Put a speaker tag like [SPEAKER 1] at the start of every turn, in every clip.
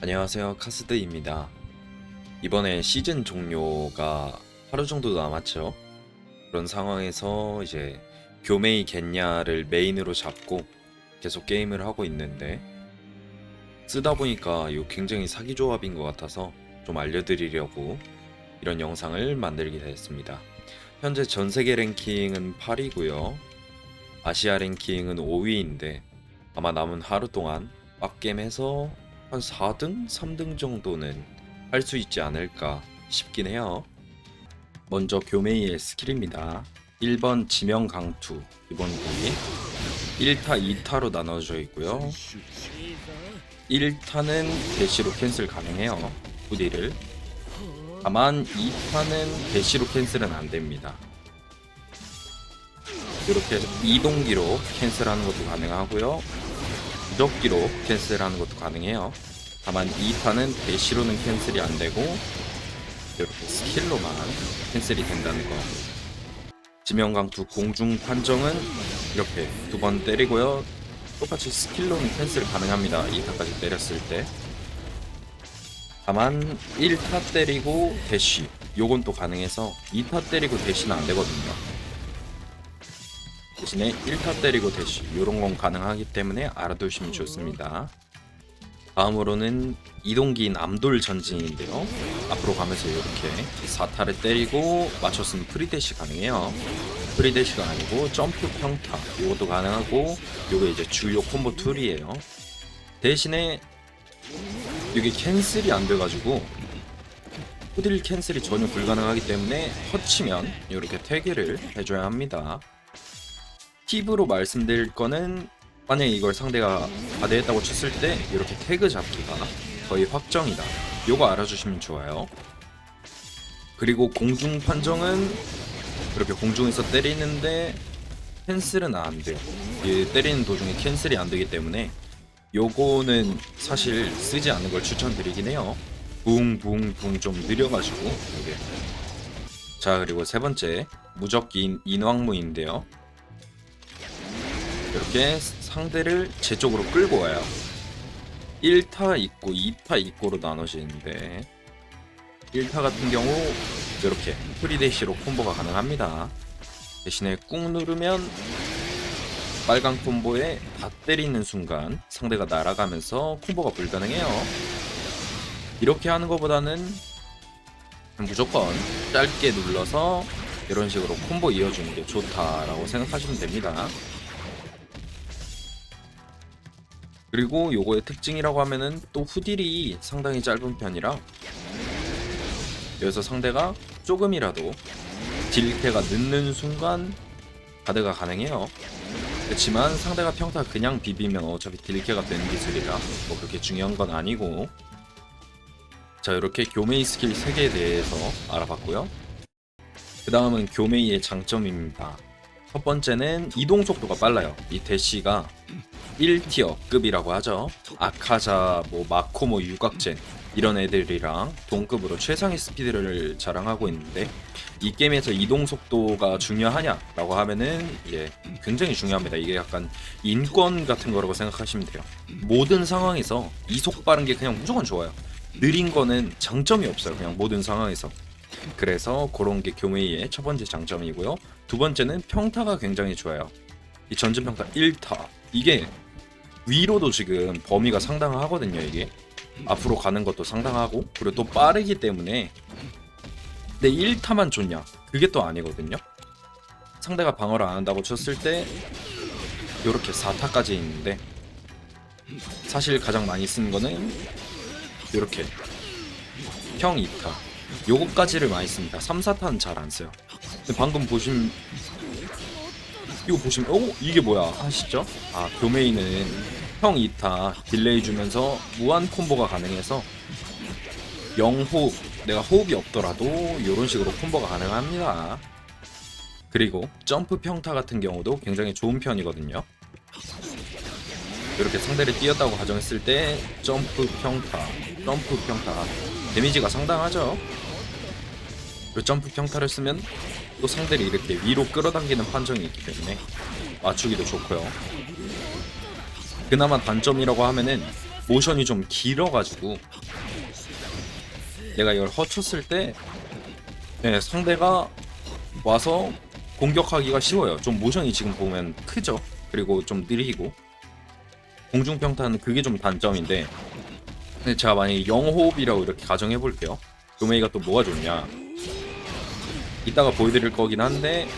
[SPEAKER 1] 안녕하세요 카스드입니다. 이번에 시즌 종료가 하루 정도 남았죠. 그런 상황에서 이제 교메이 겠냐를 메인으로 잡고 계속 게임을 하고 있는데 쓰다 보니까 이거 굉장히 사기 조합인 것 같아서 좀 알려드리려고 이런 영상을 만들게 됐습니다. 현재 전 세계 랭킹은 8위고요. 아시아 랭킹은 5위인데 아마 남은 하루 동안 빡겜해서 한 4등, 3등 정도는 할 수 있지 않을까 싶긴 해요. 먼저 교메이의 스킬입니다. 1번 지명 강투, 이번 기 1타, 2타로 나눠져 있고요. 1타는 대시로 캔슬 가능해요. 후디를. 다만 2타는 대시로 캔슬은 안 됩니다. 이렇게 해서 이동기로 캔슬하는 것도 가능하고요. 무적기로 캔슬하는 것도 가능해요. 다만 2타는 대시로는 캔슬이 안 되고 이렇게 스킬로만 캔슬이 된다는 거. 지명강투 공중 판정은 이렇게 두 번 때리고요. 똑같이 스킬로는 캔슬 가능합니다. 2타까지 때렸을 때. 다만 1타 때리고 대시 요건 또 가능해서 2타 때리고 대시는 안 되거든요. 대신에 1타 때리고 대시 요런 건 가능하기 때문에 알아두시면 좋습니다. 다음으로는 이동기인 암돌 전진인데요. 앞으로 가면서 이렇게 4타를 때리고 맞췄으면 프리대시 가능해요. 프리대시가 아니고 점프 평타 이것도 가능하고 요게 이제 주요 콤보 툴이에요. 대신에 이게 캔슬이 안 돼가지고 후딜 캔슬이 전혀 불가능하기 때문에 터치면 이렇게 태그를 해줘야 합니다. 팁으로 말씀드릴 거는 만약에 이걸 상대가 바대했다고 쳤을 때 이렇게 태그 잡기가 거의 확정이다. 요거 알아주시면 좋아요. 그리고 공중 판정은 이렇게 공중에서 때리는데 캔슬은 안 돼요. 이 때리는 도중에 캔슬이 안 되기 때문에 요거는 사실 쓰지 않는 걸 추천드리긴 해요. 붕붕붕 좀 느려가지고 이게. 자 그리고 세 번째 무적기인 인왕무인데요. 이렇게 상대를 제 쪽으로 끌고 와요. 1타 있고 2타 있고로 나눠지는데 1타 같은 경우 이렇게 프리데시로 콤보가 가능합니다. 대신에 꾹 누르면 빨간 콤보에 다 때리는 순간 상대가 날아가면서 콤보가 불가능해요. 이렇게 하는 것보다는 무조건 짧게 눌러서 이런 식으로 콤보 이어주는 게 좋다라고 생각하시면 됩니다. 그리고 요거의 특징이라고 하면은 또 후딜이 상당히 짧은 편이라 여기서 상대가 조금이라도 딜캐가 늦는 순간 가드가 가능해요. 그렇지만 상대가 평타 그냥 비비면 어차피 딜캐가 되는 기술이라 뭐 그렇게 중요한 건 아니고 자 이렇게 교메이 스킬 3개에 대해서 알아봤고요. 그 다음은 교메이의 장점입니다. 첫 번째는 이동 속도가 빨라요. 이 대시가 1티어급이라고 하죠. 아카자, 뭐 마코모, 유각젠 이런 애들이랑 동급으로 최상의 스피드를 자랑하고 있는데 이 게임에서 이동 속도가 중요하냐라고 하면은 예 굉장히 중요합니다. 이게 약간 인권 같은 거라고 생각하시면 돼요. 모든 상황에서 이속 빠른 게 그냥 무조건 좋아요. 느린 거는 장점이 없어요. 그냥 모든 상황에서. 그래서 그런 게 교메이의 첫 번째 장점이고요. 두 번째는 평타가 굉장히 좋아요. 이 전진 평타 1타 이게 위로도 지금 범위가 상당하거든요. 이게 앞으로 가는 것도 상당하고 그리고 또 빠르기 때문에 내 1타만 좋냐? 그게 또 아니거든요. 상대가 방어를 안 한다고 쳤을 때 이렇게 4타까지 있는데 사실 가장 많이 쓰는 거는 이렇게 형 2타 요거까지를 많이 씁니다. 3, 4타는 잘 안 써요. 방금 보신 이거 보시면 어 이게 뭐야 하시죠? 아 교메이는 형 2타 딜레이 주면서 무한 콤보가 가능해서 영호흡 내가 호흡이 없더라도 이런 식으로 콤보가 가능합니다. 그리고 점프 평타 같은 경우도 굉장히 좋은 편이거든요. 이렇게 상대를 뛰었다고 가정했을 때 점프 평타, 점프 평타 데미지가 상당하죠. 그 점프 평타를 쓰면 또 상대를 이렇게 위로 끌어당기는 판정이 있기 때문에 맞추기도 좋고요. 그나마 단점이라고 하면은 모션이 좀 길어가지고 내가 이걸 허쳤을 때 네, 상대가 와서 공격하기가 쉬워요. 좀 모션이 지금 보면 크죠. 그리고 좀 느리고 공중평탄 그게 좀 단점인데 근데 제가 만약에 영호흡이라고 이렇게 가정해 볼게요. 교메이가 또 뭐가 좋냐? 이따가 보여드릴 거긴 한데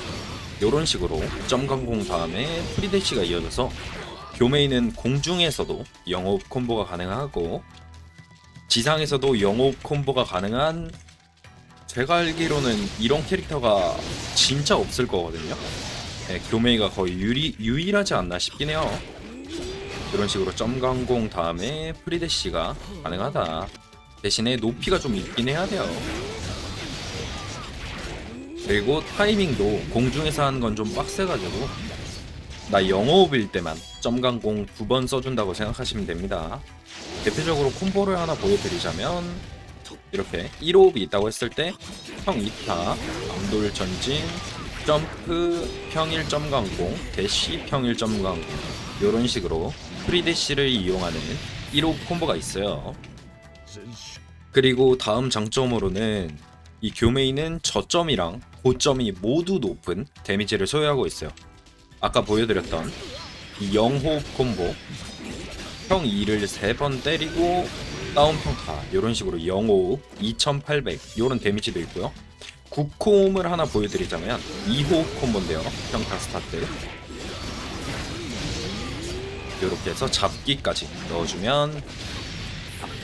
[SPEAKER 1] 이런 식으로 점강공 다음에 프리대시가 이어져서 교메이는 공중에서도 영호흡 콤보가 가능하고 지상에서도 영호흡 콤보가 가능한 제가 알기로는 이런 캐릭터가 진짜 없을 거거든요. 네, 교메이가 거의 유리, 유일하지 않나 싶긴 해요. 이런 식으로 점강공 다음에 프리대시가 가능하다. 대신에 높이가 좀 있긴 해야 돼요. 그리고 타이밍도 공중에서 하는 건 좀 빡세가지고 나 영어업일 때만 점강공 두 번 써준다고 생각하시면 됩니다. 대표적으로 콤보를 하나 보여드리자면 이렇게 1호흡이 있다고 했을 때형 2타, 암돌 전진, 점프, 평일 점강공, 대시 평일 점강공 이런 식으로 프리대시를 이용하는 1호흡 콤보가 있어요. 그리고 다음 장점으로는 이 교메이는 저점이랑 고점이 모두 높은 데미지를 소유하고 있어요. 아까 보여드렸던 이 영호흡 콤보 형 2를 3번 때리고 다운 평타 이런 식으로 영호흡 2800 이런 데미지도 있고요. 9콤을 하나 보여드리자면 2호흡 콤보인데요. 평타 스타트 이렇게 해서 잡기까지 넣어주면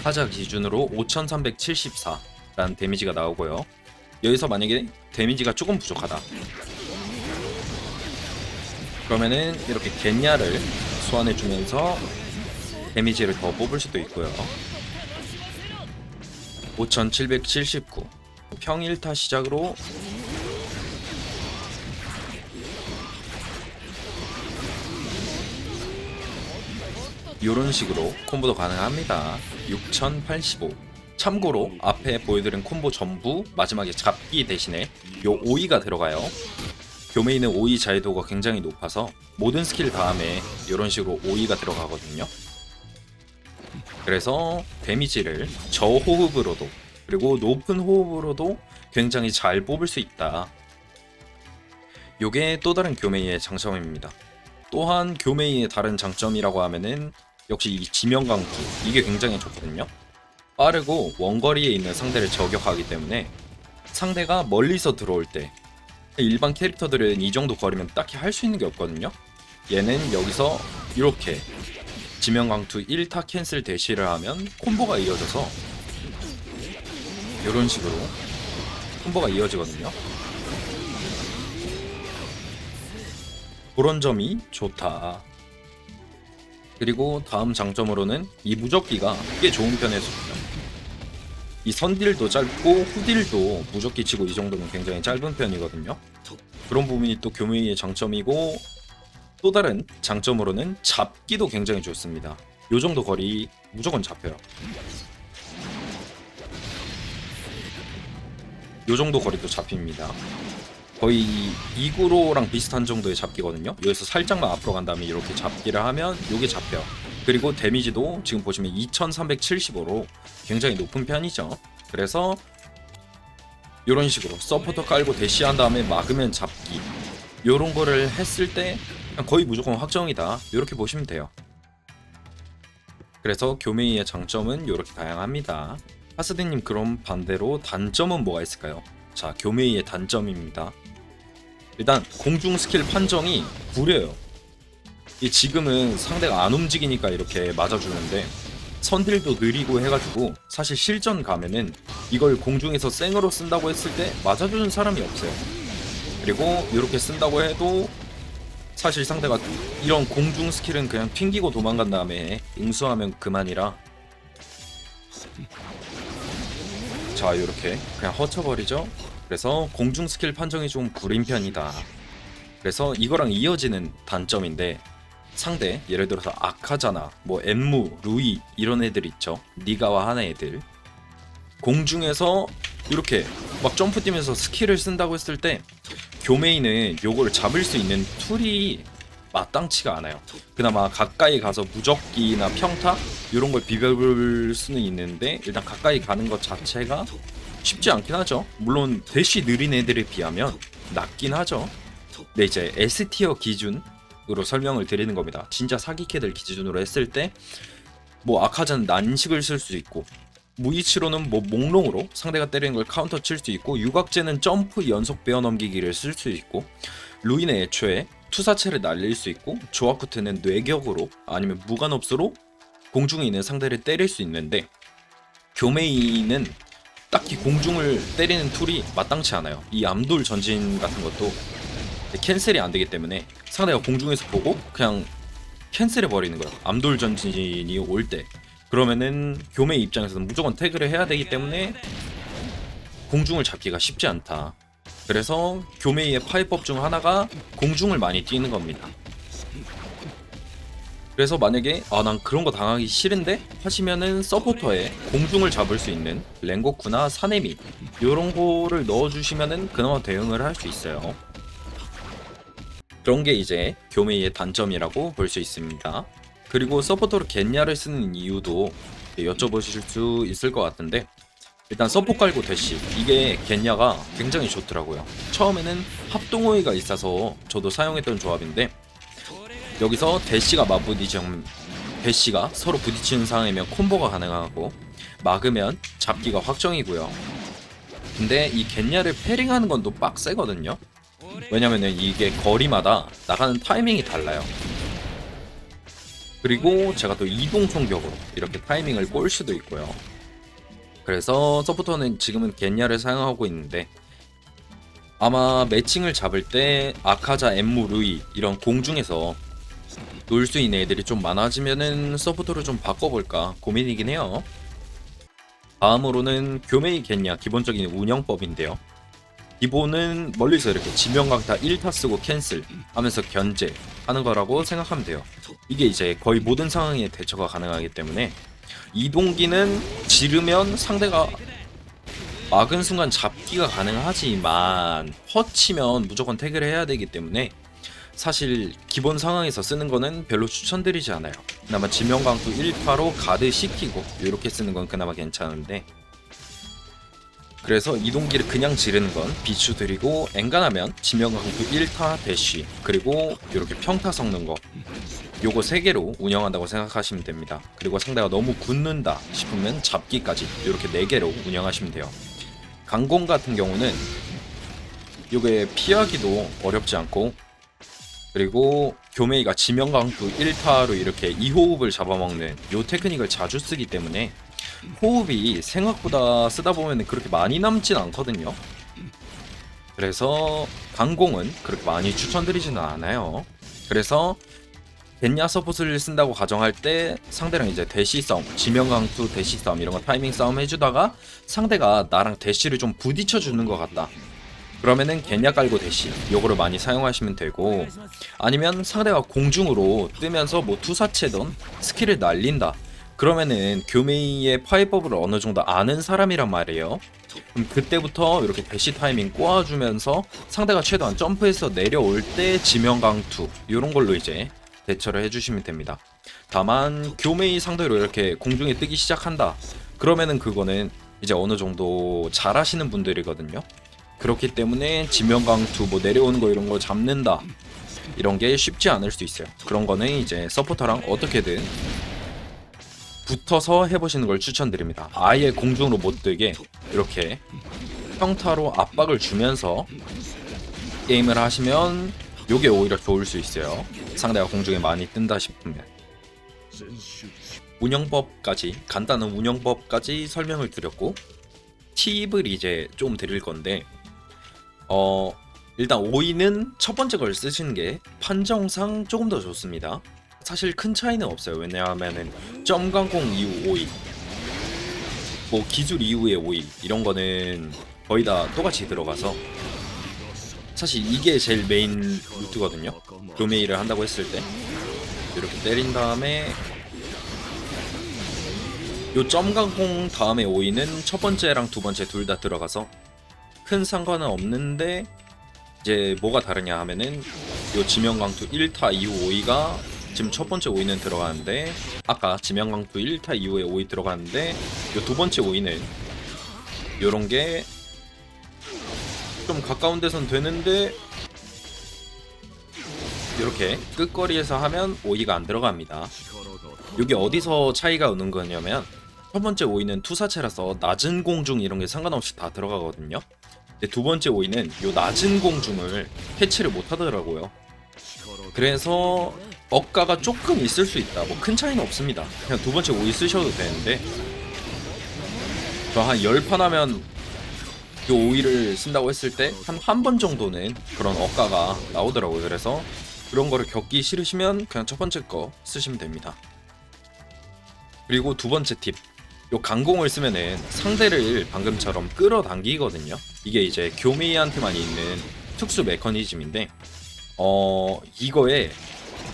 [SPEAKER 1] 타자 기준으로 5374라는 데미지가 나오고요. 여기서 만약에 데미지가 조금 부족하다. 그러면은 이렇게 겐야를 소환해주면서 데미지를 더 뽑을 수도 있고요. 5779 평일타 시작으로 이런 식으로 콤보도 가능합니다. 6085 참고로 앞에 보여드린 콤보 전부 마지막에 잡기 대신에 요 오이가 들어가요. 교메이는 오이 자유도가 굉장히 높아서 모든 스킬 다음에 이런 식으로 오이가 들어가거든요. 그래서 데미지를 저호흡으로도 그리고 높은 호흡으로도 굉장히 잘 뽑을 수 있다. 요게 또 다른 교메이의 장점입니다. 또한 교메이의 다른 장점이라고 하면은 역시 이 지명강투 이게 굉장히 좋거든요. 빠르고 원거리에 있는 상대를 저격하기 때문에 상대가 멀리서 들어올 때 일반 캐릭터들은 이 정도 거리면 딱히 할 수 있는 게 없거든요. 얘는 여기서 이렇게 지명강투 1타 캔슬 대시를 하면 콤보가 이어져서 이런 식으로 콤보가 이어지거든요. 그런 점이 좋다. 그리고 다음 장점으로는 이 무적기가 꽤 좋은 편에 속해요. 이 선딜도 짧고 후딜도 무적기 치고 이 정도면 굉장히 짧은 편이거든요. 그런 부분이 또 교메이의 장점이고 또 다른 장점으로는 잡기도 굉장히 좋습니다. 요 정도 거리 무조건 잡혀요. 요 정도 거리도 잡힙니다. 거의 이구로랑 비슷한 정도의 잡기거든요. 여기서 살짝만 앞으로 간 다음에 이렇게 잡기를 하면 요게 잡혀. 그리고 데미지도 지금 보시면 2375로 굉장히 높은 편이죠. 그래서 이런 식으로 서포터 깔고 대시한 다음에 막으면 잡기 요런 거를 했을 때 거의 무조건 확정이다. 이렇게 보시면 돼요. 그래서 교메이의 장점은 이렇게 다양합니다. 하스디님 그럼 반대로 단점은 뭐가 있을까요? 자, 교메이의 단점입니다. 일단 공중 스킬 판정이 구려요. 이 지금은 상대가 안 움직이니까 이렇게 맞아주는데 선딜도 느리고 해가지고 사실 실전 가면은 이걸 공중에서 생으로 쓴다고 했을 때 맞아주는 사람이 없어요. 그리고 이렇게 쓴다고 해도 사실 상대가 이런 공중 스킬은 그냥 튕기고 도망간 다음에 응수하면 그만이라. 자 이렇게 그냥 허쳐버리죠. 그래서 공중 스킬 판정이 좀 구린 편이다. 그래서 이거랑 이어지는 단점인데 상대 예를 들어서 아카자나 뭐 엠무, 루이 이런 애들 있죠 니가와 하는 애들 공중에서 이렇게 막 점프 뛰면서 스킬을 쓴다고 했을 때 교메이는 요거를 잡을 수 있는 툴이 마땅치가 않아요. 그나마 가까이 가서 무적기나 평타 이런 걸 비벼볼 수는 있는데 일단 가까이 가는 것 자체가 쉽지 않긴 하죠. 물론 대시 느린 애들에 비하면 낮긴 하죠. 근데 이제 S티어 기준 으로 설명을 드리는 겁니다. 진짜 사기캐들 기준으로 했을 때 뭐 아카자는 난식을 쓸 수 있고 무이치로는 뭐 몽롱으로 상대가 때리는 걸 카운터 칠 수 있고 유각제는 점프 연속 베어 넘기기를 쓸 수 있고 루인은 애초에 투사체를 날릴 수 있고 조아쿠트는 뇌격으로 아니면 무관업수로 공중에 있는 상대를 때릴 수 있는데 교메이는 딱히 공중을 때리는 툴이 마땅치 않아요. 이 암돌 전진 같은 것도 캔슬이 안 되기 때문에 상대가 공중에서 보고 그냥 캔슬해 버리는 거예요. 암돌 전진이 올 때. 그러면은 교메 입장에서는 무조건 태그를 해야 되기 때문에 공중을 잡기가 쉽지 않다. 그래서 교메이의 파이법 중 하나가 공중을 많이 뛰는 겁니다. 그래서 만약에 아 난 그런 거 당하기 싫은데 하시면은 서포터에 공중을 잡을 수 있는 랭고쿠나 사네미 요런 거를 넣어주시면은 그나마 대응을 할 수 있어요. 그런 게 이제 교메이의 단점이라고 볼 수 있습니다. 그리고 서포터로 겐야를 쓰는 이유도 여쭤보실 수 있을 것 같은데 일단 서포 깔고 대시 이게 겐야가 굉장히 좋더라고요. 처음에는 합동호위가 있어서 저도 사용했던 조합인데 여기서 대시가 맞부딪히면 대시가 서로 부딪히는 상황이면 콤보가 가능하고 막으면 잡기가 확정이고요. 근데 이 겐야를 패링하는 건 또 빡세거든요. 왜냐면은 이게 거리마다 나가는 타이밍이 달라요. 그리고 제가 또 이동 총격으로 이렇게 타이밍을 꼴 수도 있고요. 그래서 서포터는 지금은 겐야를 사용하고 있는데 아마 매칭을 잡을 때 아카자, 엠무, 루이 이런 공중에서 놀 수 있는 애들이 좀 많아지면은 서포터를 좀 바꿔볼까 고민이긴 해요. 다음으로는 교메이 겐야 기본적인 운영법인데요. 기본은 멀리서 이렇게 지명강타 1타 쓰고 캔슬 하면서 견제 하는 거라고 생각하면 돼요. 이게 이제 거의 모든 상황에 대처가 가능하기 때문에 이동기는 지르면 상대가 막은 순간 잡기가 가능하지만 허치면 무조건 태그를 해야 되기 때문에 사실 기본 상황에서 쓰는 거는 별로 추천드리지 않아요. 그나마 지명강투 1파로 가드 시키고 이렇게 쓰는 건 그나마 괜찮은데 그래서 이동기를 그냥 지르는 건 비추드리고 엔간하면 지명강투 1타 대쉬 그리고 이렇게 평타 섞는 거 요거 세 개로 운영한다고 생각하시면 됩니다. 그리고 상대가 너무 굳는다 싶으면 잡기까지 이렇게 네 개로 운영하시면 돼요. 강공 같은 경우는 요게 피하기도 어렵지 않고 그리고 교메이가 지명강투 1타로 이렇게 2호흡을 잡아먹는 요 테크닉을 자주 쓰기 때문에 호흡이 생각보다 쓰다 보면 그렇게 많이 남진 않거든요. 그래서 강공은 그렇게 많이 추천드리지는 않아요. 그래서 겐야 서폿을 쓴다고 가정할 때 상대랑 이제 대시 싸움, 지명 강투 대시 싸움 이런 거 타이밍 싸움 해주다가 상대가 나랑 대시를 좀 부딪혀 주는 것 같다. 그러면은 겐야 깔고 대시 요거를 많이 사용하시면 되고 아니면 상대가 공중으로 뜨면서 뭐 투사체든 스킬을 날린다. 그러면은 교메이의 파이법을 어느 정도 아는 사람이란 말이에요. 그럼 그때부터 이렇게 대시 타이밍 꼬아주면서 상대가 최대한 점프해서 내려올 때 지명 강투 이런 걸로 이제 대처를 해주시면 됩니다. 다만 교메이 상대로 이렇게 공중에 뜨기 시작한다. 그러면은 그거는 이제 어느 정도 잘하시는 분들이거든요. 그렇기 때문에 지명 강투 뭐 내려오는 거 이런 거 잡는다. 이런 게 쉽지 않을 수 있어요. 그런 거는 이제 서포터랑 어떻게든 붙어서 해보시는 걸 추천드립니다. 아예 공중으로 못 뜨게 이렇게 평타로 압박을 주면서 게임을 하시면 요게 오히려 좋을 수 있어요. 상대가 공중에 많이 뜬다 싶으면. 운영법까지 간단한 운영법까지 설명을 드렸고 팁을 이제 좀 드릴 건데 어 일단 오이는 첫 번째 걸 쓰시는 게 판정상 조금 더 좋습니다. 사실 큰 차이는 없어요. 왜냐하면은 점강공 이후 오이 뭐 기술 이후의 오이 이런 거는 거의 다 똑같이 들어가서 사실 이게 제일 메인 루트거든요. 교메이를 한다고 했을 때 이렇게 때린 다음에 요 점강공 다음에 오이는 첫 번째랑 두 번째 둘 다 들어가서 큰 상관은 없는데 이제 뭐가 다르냐 하면은 요 지명강투 1타 이후 오이가 지금 첫 번째 오이는 들어가는데 아까 지명강투 1타 이후에 오이 들어가는데 요 두 번째 오이는 요런 게 좀 가까운 데선 되는데 이렇게 끝거리에서 하면 오이가 안 들어갑니다. 여기 어디서 차이가 오는 거냐면 첫 번째 오이는 투사체라서 낮은 공중 이런 게 상관없이 다 들어가거든요. 근데 두 번째 오이는 요 낮은 공중을 캐치를 못 하더라고요. 그래서 억가가 조금 있을 수 있다. 뭐 큰 차이는 없습니다. 그냥 두 번째 오이 쓰셔도 되는데 저한 10판 하면 요 오이를 쓴다고 했을 때 한 한 번 정도는 그런 억가가 나오더라고요. 그래서 그런 거를 겪기 싫으시면 그냥 첫 번째 거 쓰시면 됩니다. 그리고 두 번째 팁. 요 강공을 쓰면은 상대를 방금처럼 끌어당기거든요. 이게 이제 교메이한테만 있는 특수 메커니즘인데 어 이거에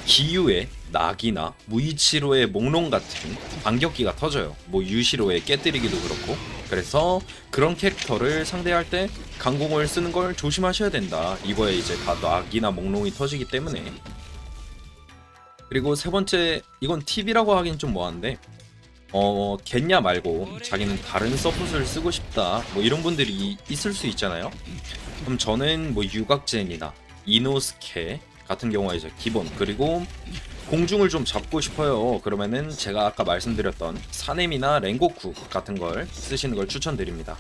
[SPEAKER 1] 기유의 낙이나 무이치로의 목롱 같은 반격기가 터져요. 뭐 유시로의 깨뜨리기도 그렇고. 그래서 그런 캐릭터를 상대할 때 강공을 쓰는 걸 조심하셔야 된다. 이거에 이제 다 낙이나 목롱이 터지기 때문에. 그리고 세 번째 이건 팁이라고 하긴 좀 뭐한데 어 겠냐 말고 자기는 다른 서폿을 쓰고 싶다 뭐 이런 분들이 있을 수 있잖아요. 그럼 저는 뭐 유각젠이나 이노스케 같은 경우가 이제 기본 그리고 공중을 좀 잡고 싶어요. 그러면은 제가 아까 말씀드렸던 사넴이나 랭고쿠 같은 걸 쓰시는 걸 추천드립니다.